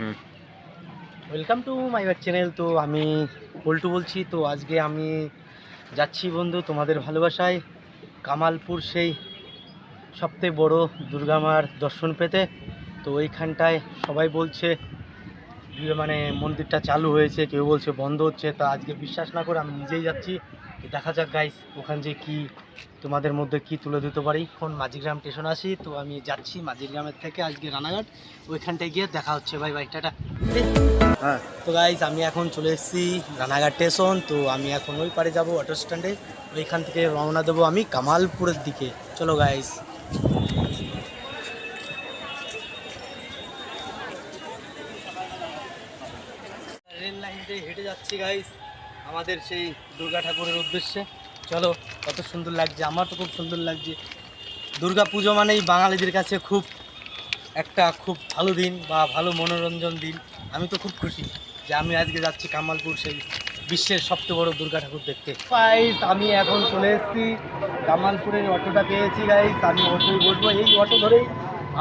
Welcome to my our channel তো আমি পল্টু বলছি। তো আজকে আমি যাচ্ছি বন্ধু তোমাদের ভালোবাসায়। কামালপুর সেই সবথেকে বড় দুর্গা মার দর্শন পেতে। তো ওইখানটায় সবাই বলছে মানে মন্দিরটা চালু হয়েছে, কেউ বলছে বন্ধ হচ্ছে। তা আজকে বিশ্বাস না করে আমি নিজেই যাচ্ছি। দেখা যাক গাইস ওখান যে কি তোমাদের মধ্যে কি তুলে দিতে পারি। এখন মাঝিগ্রাম স্টেশন আসি তো আমি যাচ্ছি মাঝিগ্রামের থেকে আজকে রানাঘাট। ওইখানটায় গিয়ে দেখা হচ্ছে। ভাই ভাই টাটা। হ্যাঁ। তো গাইস আমি এখন চলে এসেছি রানাঘাট স্টেশন তো আমি এখন ওই পারে যাব অটো স্ট্যান্ডে ওইখান থেকে রওনা দেবো আমি কামালপুরের দিকে। চলো গাইস রেল লাইন দিয়ে হেঁটে যাচ্ছি গাইজ আমাদের সেই দুর্গা ঠাকুরের উদ্দেশ্যে। চলো, কত সুন্দর লাগছে, আমার তো খুব সুন্দর লাগছে। দুর্গা পুজো মানেই বাঙালিদের কাছে খুব একটা খুব ভালো দিন বা ভালো মনোরঞ্জন দিন। আমি তো খুব খুশি যে আমি আজকে যাচ্ছি কামালপুর সেই বিশ্বের সবচেয়ে বড় দুর্গা ঠাকুর দেখতে। গাইস আমি এখন চলে এসেছি কামালপুরের অটোটা পেয়েছি গাইস আমি অটোয় বসবো। এই অটো ধরেই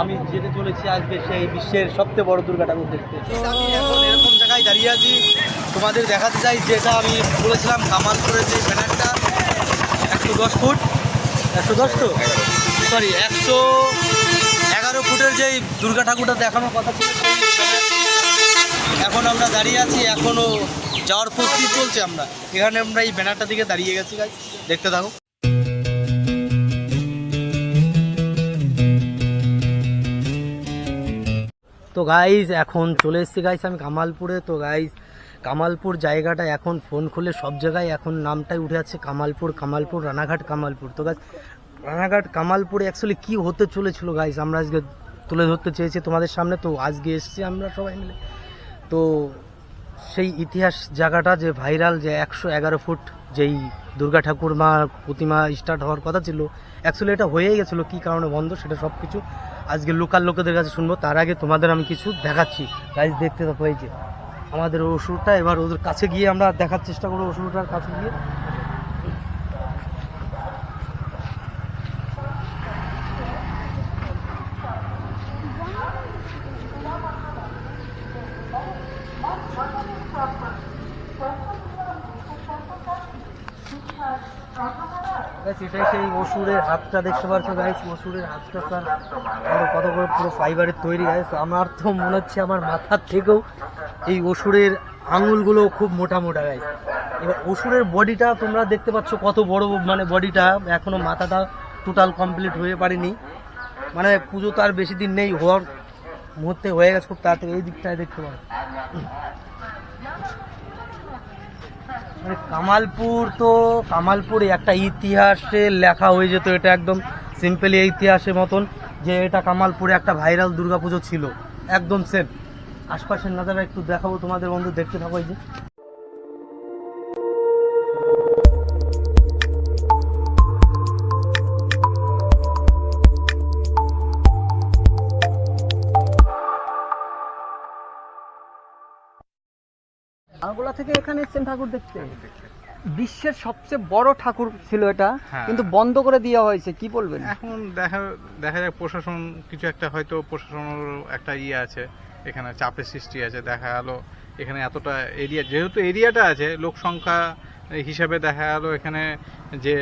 আমি যেতে চলেছি আজকে সেই বিশ্বের সবচেয়ে বড় দুর্গা ঠাকুর দেখতে। আমি এখন এরকম জায়গায় দাঁড়িয়ে আছি তোমাদের দেখাতে চাই যেটা আমি বলেছিলাম কামালপুরের যে ব্যানারটা। একশো দশ ফুট। একশো দশ তো? সরি একশো এগারো ফুটের যেই দুর্গা ঠাকুরটা দেখানোর কথা ছিল এখন আমরা দাঁড়িয়ে আছি এখনও যাওয়ার প্রস্তুতি চলছে আমরা। এখানে আমরা এই ব্যানারটা দিকে দাঁড়িয়ে গেছি গাছ দেখতে থাকো। তো গাইজ এখন চলে এসেছি গাইজ আমি কামালপুরে। তো গাইজ কামালপুর জায়গাটা এখন ফোন খুলে সব জায়গায় এখন নামটাই উঠে যাচ্ছে কামালপুর কামালপুর, রানাঘাট, কামালপুর। তো গাইজ রানাঘাট, কামালপুরে অ্যাকচুয়ালি কি হতে চলেছিল গাইজ আমরা আজকে তুলে ধরতে চেয়েছি তোমাদের সামনে। তো আজকে এসেছি আমরা সবাই মিলে। তো সেই ইতিহাস জায়গাটা যে ভাইরাল যে একশো এগারো ফুট যেই দুর্গা ঠাকুর মা প্রতিমা স্টার্ট হওয়ার কথা ছিল অ্যাকচুয়ালি এটা হয়েই গেছিল। কী কারণে বন্ধ সেটা সব কিছু আজকে লোকাল লোকেদের কাছে শুনব। তার আগে তোমাদের আমি কিছু দেখাচ্ছি। গাইজ দেখতে তো এই যে। আমাদের ওষুধটা, এবার ওদের কাছে গিয়ে আমরা দেখার চেষ্টা করব ওষুধটার কাছে গিয়ে। গাইস এটাই সেই অসুরের হাতটা দেখতে পাচ্ছ গাইস অসুরের হাতটা আরও কত করে পুরো ফাইবারের তৈরি গাইস আমার তো মনে হচ্ছে আমার মাথার থেকেও এই অসুরের আঙুলগুলো খুব মোটা মোটা গাইস এবার অসুরের বডিটা তোমরা দেখতে পাচ্ছ কত বড় মানে বডিটা এখনও মাথাটা টোটাল কমপ্লিট হয়ে পারেনি। মানে পুজো তো আর বেশি দিন নেই, হওয়ার মুহূর্তে হয়ে গেছে খুব তাড়াতাড়ি, এই দিকটায় দেখতে পারো। মানে কামালপুর তো কামালপুর একটা ইতিহাসে লেখা হয়ে যেত, এটা একদম সিম্পলি ইতিহাসের মতন যে এটা কামালপুরে একটা ভাইরাল দুর্গাপুজো ছিল, একদম সেম আশপাশের নাজারা একটু দেখাবো, তোমাদের বন্ধু দেখতে থাকো এই যে। আগুলা থেকে এখানে এসছেন ঠাকুর দেখতে? বিশ্বের সবচেয়ে বড় ঠাকুর ছিল এটা হ্যাঁ। কিন্তু বন্ধ করে দেওয়া হয়েছে কি বলবেন? এখন দেখা দেখা যাক প্রশাসন কিছু একটা হয়তো প্রশাসনের একটা ইয়ে আছে এখানে চাপের সৃষ্টি আছে দেখা গেলো এখানে এতটা এরিয়া যেহেতু এরিয়াটা আছে লোক সংখ্যা হিসাবে দেখা গেলো এখানে যে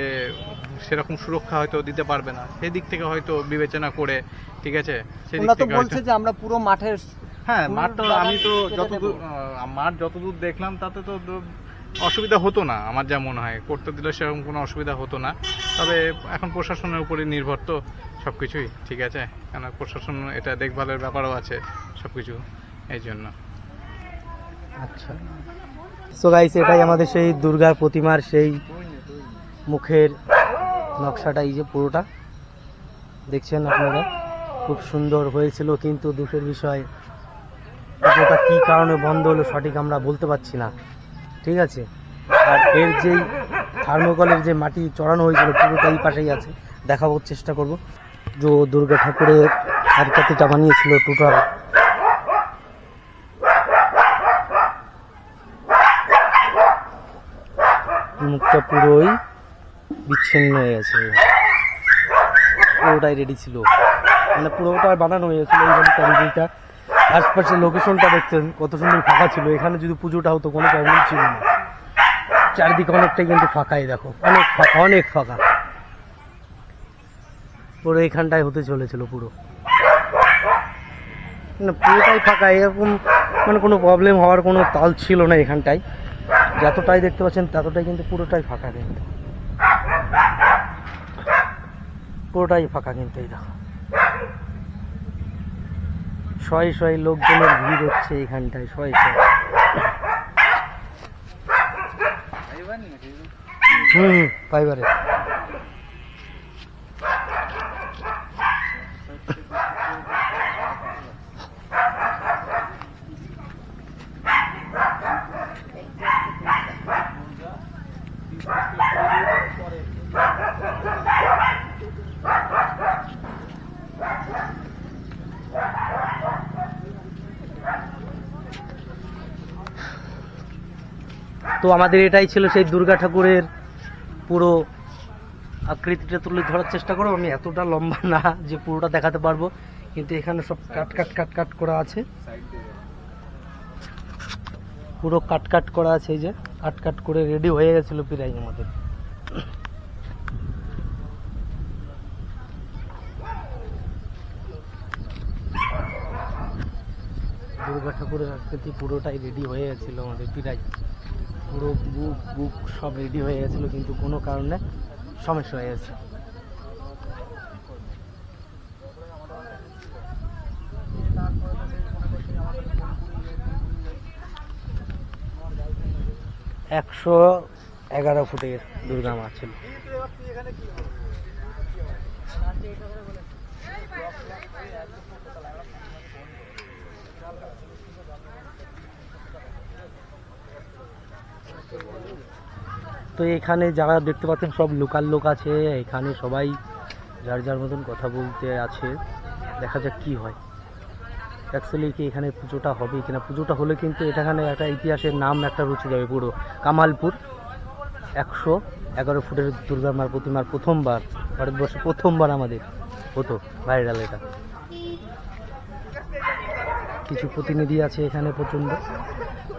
সেরকম সুরক্ষা হয়তো দিতে পারবে না। সেই দিক থেকে হয়তো বিবেচনা করে ঠিক আছে? সেদিক তো থেকে বলছে যে আমরা পুরো মাঠের হ্যাঁ মাঠ তো আমি তো যতদূর মাঠ যতদূর দেখলাম তাতে তো অসুবিধা হতো না আমার যা মনে হয়। করতে দিলে সেরকম কোনো অসুবিধা হতো না। তবে এখন প্রশাসনের উপরে নির্ভর তো সব কিছুই ঠিক আছে? কেন প্রশাসন এটা দেখভালের ব্যাপারও আছে সব কিছু এই জন্য। আচ্ছা। সো গাইস এটাই আমাদের সেই দুর্গার প্রতিমার সেই মুখের নকশাটা এই যে পুরোটা। দেখছেন আপনারা? খুব সুন্দর হয়েছিল কিন্তু দুঃখের বিষয় পুজোটা কী কারণে বন্ধ হলো সঠিক আমরা বলতে পারছি না। ঠিক আছে? আর এর যেই থার্মোকলের যে মাটি চড়ানো হয়েছিল, পুরোটা এই পাশেই আছে। দেখাবার চেষ্টা করব। যে দুর্গা ঠাকুরের হারকাতিটা বানিয়েছিল টোটাল। মুখটা পুরোই বিচ্ছিন্ন হয়ে গেছে। পুরোটাই রেডি ছিল। মানে পুরোটা বানানো হয়ে গেছিল, এই জন্য আশপাশের লোকেশনটা দেখছেন, কত সুন্দর ফাঁকা ছিল। এখানে যদি পুজোটা হতো, কোনো প্রবলেম ছিল না। চারিদিকে অনেকটাই কিন্তু ফাঁকাই, দেখো। অনেক ফাঁকা অনেক ফাঁকা। পুরো এখানটায় হতে চলেছিল পুরো। না, পুরোটাই ফাঁকা, এরকম মানে কোনো প্রবলেম হওয়ার কোনো তাল ছিল না এখানটায়। যতটাই দেখতে পাচ্ছেন, ততটাই কিন্তু পুরোটাই ফাঁকা কিন্তু। পুরোটাই ফাঁকা কিন্তু এই দেখো। শয়ে শয়ে লোকজনের ভিড় হচ্ছে এখানটায় শয়ে শয়ে। হুম পাইবারে। তো আমাদের এটাই ছিল সেই দুর্গা ঠাকুরের পুরো আকৃতিটা তুলে ধরার চেষ্টা করো। আমি এতটা লম্বা না যে পুরোটা দেখাতে পারব, কিন্তু এখানে সব কাট কাট কাট কাট করা আছে। পুরো কাট কাট করা আছে এই যে। কাট কাট করে রেডি হয়ে গেছিল প্রায় আমাদের। দুর্গা ঠাকুরের আকৃতি পুরোটাই রেডি হয়ে গেছিল আমাদের প্রায়। পুরো বুক বুক সব রেডি হয়ে গেছিল, কিন্তু কোনো কারণে সমস্যা হয়ে গেছে। একশো এগারো ফুটের দুর্গা মা ছিল তো এখানে যারা দেখতে পাচ্ছেন সব লোকাল লোক আছে, এখানে সবাই যার যার মতন কথা বলতে আছে। দেখা যাক কি হয়। অ্যাকচুয়ালি কি এখানে পুজোটা হবে কিনা? পুজোটা হলে কিন্তু এখানে একটা ইতিহাসের নাম একটা রুচে যাবে পুরো। কামালপুর একশো এগারো ফুটের দুর্গা মার প্রতিমার প্রথমবার, ভারতবর্ষে প্রথমবার আমাদের হতো ভাইরাল এটা। কিছু প্রতিনিধি আছে এখানে প্রচণ্ড,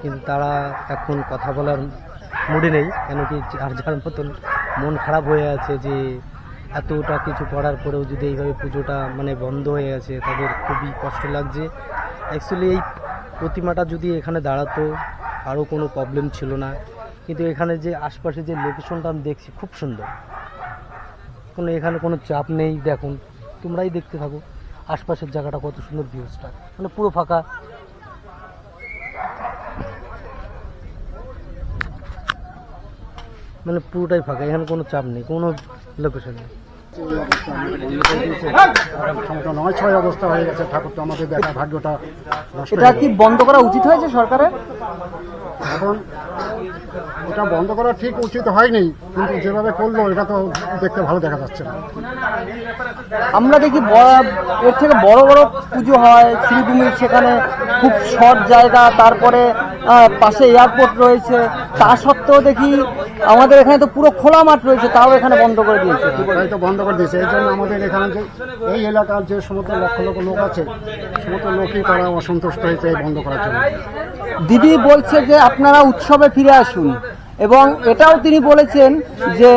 কিন্তু তারা এখন কথা বলার মুডে নেই কেন কি যার যার মতন মন খারাপ হয়ে আছে যে এতটা কিছু করার পরেও যদি এইভাবে পুজোটা মানে বন্ধ হয়ে গেছে তাদের খুবই কষ্ট লাগছে। অ্যাকচুয়ালি এই প্রতিমাটা যদি এখানে দাঁড়াতো আরও কোনো প্রবলেম ছিল না। কিন্তু এখানে যে আশপাশে যে লোকেশনটা আমি দেখছি, খুব সুন্দর। কোনো এখানে কোনো চাপ নেই, দেখুন, তোমরাই দেখতে থাকো। আশপাশের জায়গাটা কত সুন্দর ভিউজটা মানে পুরো ফাঁকা। মানে পুরোটাই ফাঁকা এখানে কোনো চাপ নেই কোনো লোকেশন নেই। নয় ছয় অবস্থা হয়ে গেছে ঠাকুর তো আমাদের দেখা ভাগ্যটা এটা কি বন্ধ করা উচিত হয়েছে সরকারের? এখন এটা বন্ধ করা ঠিক উচিত হয়নি কিন্তু যেভাবে করল এটা তো দেখতে ভালো দেখা যাচ্ছে না। আমরা দেখি এর থেকে বড় বড় পুজো হয় শ্রীভূমির সেখানে খুব শর্ট জায়গা তারপরে পাশে এয়ারপোর্ট রয়েছে। তা সত্ত্বেও দেখি আমাদের এখানে তো পুরো খোলা মাঠ রয়েছে তাও এখানে বন্ধ করে দিয়েছে। তাই তো বন্ধ করে দিয়েছে। এই জন্য আমাদের এখানে যে এই এলাকার যে সমস্ত লক্ষ লক্ষ লোক আছে সমস্ত লোকই তারা অসন্তুষ্ট হয়েছে এই বন্ধ করার জন্য। দিদি বলছে যে আপনারা উৎসবে ফিরে আসুন এবং এটাও তিনি বলেছেন যে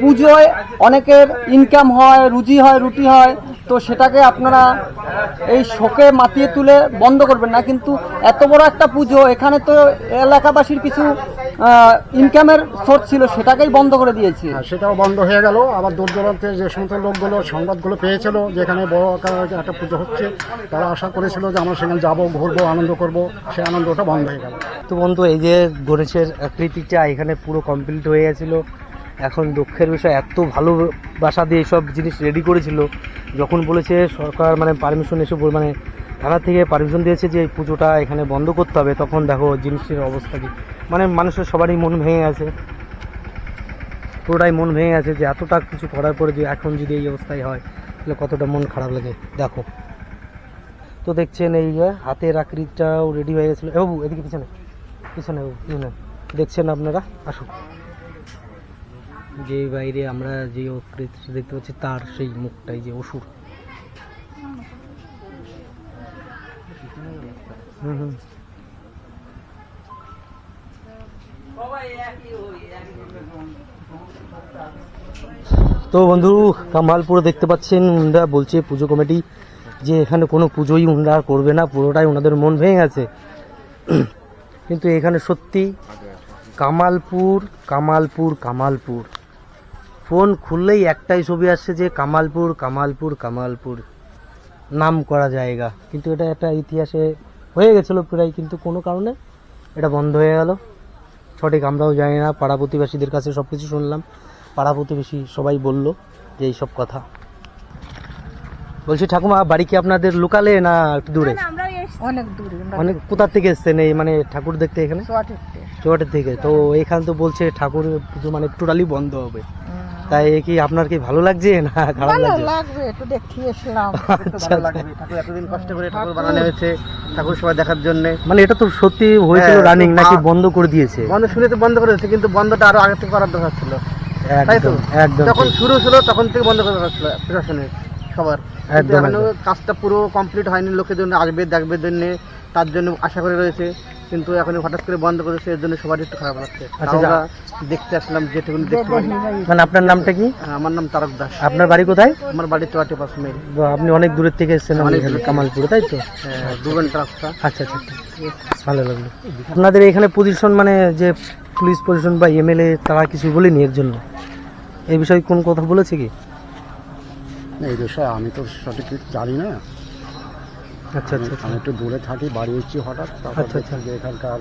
পুজোয় অনেকের ইনকাম হয় রুজি হয় রুটি হয় তো সেটাকে আপনারা এই শোকে মাতিয়ে তুলে বন্ধ করবেন না। কিন্তু এত বড় একটা পুজো এখানে তো এলাকাবাসীর কিছু ইনকামের সোর্স ছিল সেটাকেই বন্ধ করে দিয়েছে। সেটাও বন্ধ হয়ে গেল। আবার দূর দূরান্তে যে সমস্ত লোকগুলো সংবাদগুলো পেয়েছিল যে এখানে বড় আকারে একটা পুজো হচ্ছে তারা আশা করেছিল যে আমরা সেখানে যাব ঘুরবো আনন্দ করব। সেই আনন্দটা বন্ধ হয়ে গেল। তো বন্ধু এই যে গণেশের আকৃতিটা এখানে পুরো কমপ্লিট হয়ে গেছিল। এখন দুঃখের বিষয় এত ভালো বাসা দিয়ে সব জিনিস রেডি করেছিল। যখন বলেছে সরকার মানে পারমিশন এসে মানে থানা থেকে পারমিশন দিয়েছে যে এই পুজোটা এখানে বন্ধ করতে হবে তখন দেখো জিনিসের অবস্থা কি। মানে মানুষের সবারই মন ভেঙে গেছে। পুরোটাই মন ভেঙে গেছে যে এতটা কিছু করার পরে যে এখন যদি এই অবস্থায় হয় তাহলে কতটা মন খারাপ লাগে। দেখো। তো দেখছেন এই হাতের আকৃতিটাও রেডি হয়ে গেছিল। এ বাবু এদিকে পিছনে। পিছনে বাবু, পিছনে। দেখছেন আপনারা? আসুন। যে বাইরে আমরা যে আকৃতি দেখতে পাচ্ছি তার সেই মুখটাই যে অসুর হুম হুম তো বন্ধু কামালপুরে দেখতে পাচ্ছেন উনরা বলছে পুজো কমিটি, যে এখানে কোনো পুজোই উনরা করবে না, পুরোটাই ওনাদের মন ভেঙে গেছে। কিন্তু এখানে সত্যি কামালপুর কামালপুর কামালপুর। ফোন খুললেই একটাই ছবি আসছে যে কামালপুর কামালপুর কামালপুর। নাম করা জায়গা। কিন্তু এটা একটা ইতিহাসে হয়ে গেছিল প্রায় কিন্তু কোনো কারণে এটা বন্ধ হয়ে গেল। সঠিক আমরাও জানি না পাড়া প্রতিবেশীদের কাছে সব কিছু শুনলাম। পাড়া প্রতিবেশী সবাই বলল যে এই সব কথা। বলছি ঠাকুমা বাড়ি কি আপনাদের লোকালে না একটু দূরে? অনেক দূরে অনেক কোথা থেকে এসছেন এই মানে ঠাকুর দেখতে এখানে? চুয়াটের থেকে। তো এখানে তো বলছে ঠাকুর পুজো মানে টোটালি বন্ধ হবে। তাই কি আপনার কি ভালো লাগছে না খারাপ ভালো লাগছে? লাগবে একটু দেখতে এসলাম আচ্ছা, ঠাকুর এতদিন কষ্ট করে ঠাকুর বানানো হয়েছে ঠাকুর সবাই দেখার জন্য। মানে এটা তো সত্যি হয়েছিল হ্যাঁ, রানিং নাকি বন্ধ করে দিয়েছে? বন্ধ শুনে তো বন্ধ করে দিচ্ছে কিন্তু বন্ধটা আরও আগে থেকে করার দরকার ছিল। তাই তো? একদম যখন শুরু ছিল তখন থেকে বন্ধ করে দরকার ছিল প্রশাসনের সবার। কাজটা পুরো কমপ্লিট হয়নি লোকের জন্য আসবে দেখবে জন্য। তার জন্য আশা করে রয়েছে কিন্তু এখন হঠাৎ করে বন্ধ করেছে এর জন্য সবার একটু খারাপ লাগছে। আচ্ছা, আমরা দেখতে আসলাম যেটুকু দেখতে পারি। মানে আপনার নামটা কি? আমার নাম তারক দাস। আপনার বাড়ি কোথায়? আমার বাড়ি চুয়াটে পাশ মেল। আপনি অনেক দূরের থেকে এসেছেন কামালপুরে। তাই তো? হ্যাঁ, দু ঘণ্টা রাস্তা। আচ্ছা আচ্ছা আচ্ছা। ভালো লাগল। আপনাদের এখানে পজিশন মানে যে পুলিশ পজিশন বা এমএলএ তারা কিছু বলেনি এর জন্য? এই বিষয়ে কোন কথা বলেছে কি? এই বিষয়ে আমি তো সঠিক জানি না। আচ্ছা আচ্ছা আচ্ছা। আমি একটু দূরে থাকি বাড়ি হচ্ছি হঠাৎ তারপর। দেখছি যে এখানকার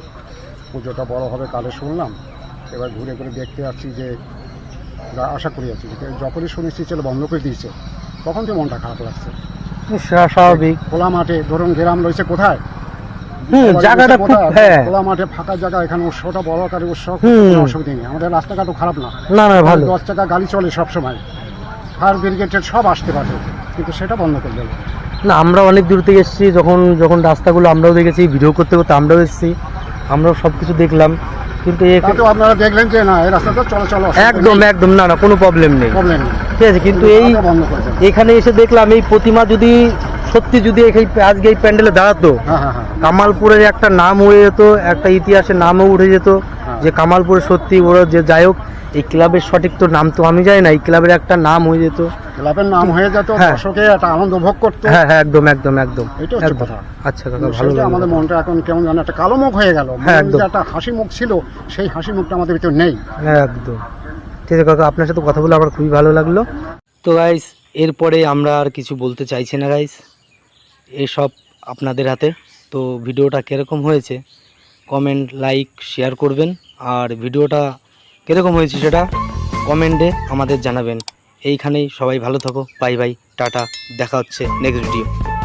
পুজোটা বড় হবে কালে শুনলাম। এবার ঘুরে ঘুরে দেখতে যাচ্ছি যে আশা করি আছি যখনই শুনেছি চলো বন্ধ করে দিয়েছে। তখন তো মনটা খারাপ লাগছে। স্বাভাবিক। খোলা মাঠে ধরুন গ্রাম রয়েছে কোথায়? জায়গাটা? হ্যাঁ। খোলা মাঠে ফাঁকা জায়গা এখানে উৎসবটা বড় আকারে উৎসব কোনো অসুবিধা নেই। আমাদের রাস্তাঘাটও খারাপ না। না না ভালো। দশ টাকা গাড়ি চলে সব সময় ফায়ার ব্রিগেডের সব আসতে পারে কিন্তু সেটা বন্ধ করে দিল না আমরা অনেক দূর থেকে এসেছি যখন যখন রাস্তাগুলো আমরাও দেখেছি ভিডিও করতে করতে আমরাও এসেছি আমরাও সব কিছু দেখলাম। কিন্তু আপনারা দেখলেন যে না এই রাস্তাটা চলাচল একদম একদম না না কোনো প্রবলেম নেই। ঠিক আছে কিন্তু এই এখানে এসে দেখলাম এই প্রতিমা যদি সত্যি যদি আজকে এই প্যান্ডেলে দাঁড়াতো হ্যাঁ হ্যাঁ হ্যাঁ। কামালপুরের একটা নাম হয়ে যেত একটা ইতিহাসের নামও উঠে যেত। যে কামালপুরে সত্যি ওরা যে যাই হোক এই ক্লাবের সঠিক তো নাম তো আমি জানি না এই ক্লাবের একটা নাম হয়ে যেত। ক্লাবের নাম হয়ে যেত হ্যাঁ। দর্শকে একটা আনন্দ ভোগ করতো। হ্যাঁ হ্যাঁ একদম একদম একদম। এটা হচ্ছে। কথা। আচ্ছা কাকা ভালো আমাদের মনটা এখন কেমন যেন একটা কালো মুখ হয়ে গেল। হ্যাঁ, একদম। একটা হাসি মুখ ছিল সেই হাসি মুখটা আমাদের ভিতর নেই। একদম। ঠিক আছে কাকা আপনার সাথে কথা বলে আমার খুবই ভালো লাগল। তো গাইস এরপরে আমরা আর কিছু বলতে চাইছি না গাইস এসব আপনাদের হাতে। তো ভিডিওটা কীরকম হয়েছে? কমেন্ট লাইক শেয়ার করবেন। আর ভিডিওটা কীরকম হয়েছে সেটা কমেন্টে আমাদের জানাবেন। এইখানেই সবাই ভালো থাকো। বাই বাই, টাটা, দেখা হচ্ছে নেক্সট ভিডিও